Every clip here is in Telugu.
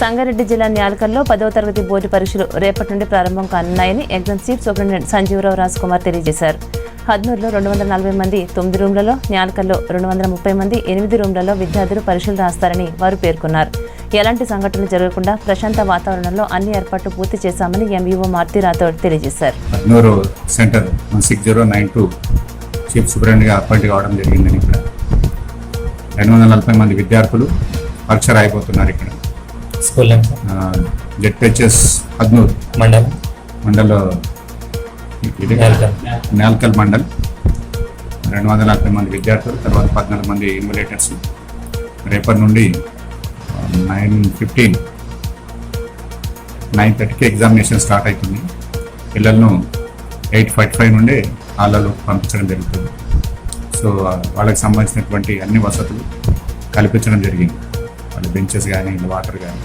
సంగారెడ్డి జిల్లా న్యాలకల్లో పదవ తరగతి బోర్డు పరీక్షలు రేపటి నుండి ప్రారంభం కానున్నాయని exam chief superintendent Sanjeevarao Raj Kumar తెలియజేశారు. హద్నూరులో రెండు వందల నలభై మంది తొమ్మిది రూమ్లలో న్యాలకల్లో రెండు వందల ముప్పై మంది ఎనిమిది రూమ్లలో విద్యార్థులు పరీక్షలు రాస్తారని వారు పేర్కొన్నారు. ఎలాంటి సంఘటనలు జరగకుండా ప్రశాంత వాతావరణంలో అన్ని ఏర్పాట్లు పూర్తి చేశామని M E O Maruti Rathod తెలియజేశారు. Padnur center six zero nine two chief సూపరింటెండెంట్గా appoint కావడం జరిగిందని ఇక్కడ రెండు వందల నలభై మంది విద్యార్థులు పరీక్ష రాయిపోతున్నారు ఇక్కడ. స్కూల్ నేమ్ జెడ్పిహెచ్ఎస్ పద్నూరు మండలం. మండల్ ఇది. నేల్కల్. మండల్. రెండు వందల నలభై మంది విద్యార్థులు తర్వాత పద్నాలుగు మంది ఇన్వలేటర్స్ రేపటి నుండి నైన్ ఫిఫ్టీన్ నైన్ థర్టీకి ఎగ్జామినేషన్ స్టార్ట్ అవుతుంది. పిల్లలను ఎయిట్ ఫార్టీ ఫైవ్ నుండి హాల్లో పంపించడం జరుగుతుంది. సో వాళ్ళకి సంబంధించినటువంటి అన్ని వసతులు కల్పించడం జరిగింది. వాళ్ళ బెంచెస్ కానీ వాటర్ కానీ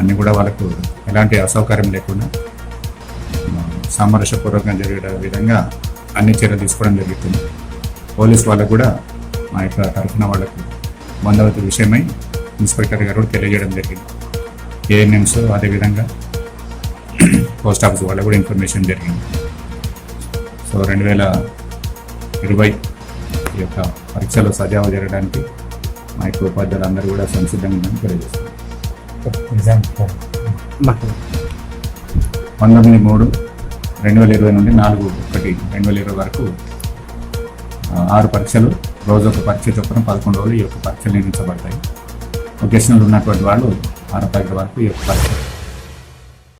అన్నీ కూడా వాళ్ళకు ఎలాంటి అసౌకర్యం లేకుండా సామరస్యపూర్వకంగా జరిగే విధంగా అన్ని చర్యలు తీసుకోవడం జరుగుతుంది. పోలీస్ వాళ్ళకు కూడా మా యొక్క తరఫున వాళ్ళకు బంధవతి విషయమై ఇన్స్పెక్టర్ గారు కూడా తెలియజేయడం జరిగింది. ఏఎన్ఎంస్ అదేవిధంగా పోస్ట్ ఆఫీస్ వాళ్ళకు కూడా ఇన్ఫర్మేషన్ జరిగింది. సో రెండు వేల ఇరవై ఈ యొక్క పరీక్షలు సజావు జరగడానికి మా యొక్క ఉపాధ్యాయులు అందరూ కూడా సంసిద్ధంగా ఉందని తెలియజేస్తారు. పంతొమ్మిది మూడు రెండు వేల ఇరవై నుండి నాలుగు ఒకటి రెండు వేల ఇరవై వరకు ఆరు పరీక్షలు రోజు ఒక పరీక్ష చొప్పున పదకొండు రోజులు ఈ యొక్క పరీక్షలు నిర్మించబడతాయి ఒకేషనల్ ఉన్నటువంటి వాళ్ళు ఆరు పరీక్ష వరకు ఈ యొక్క పరీక్ష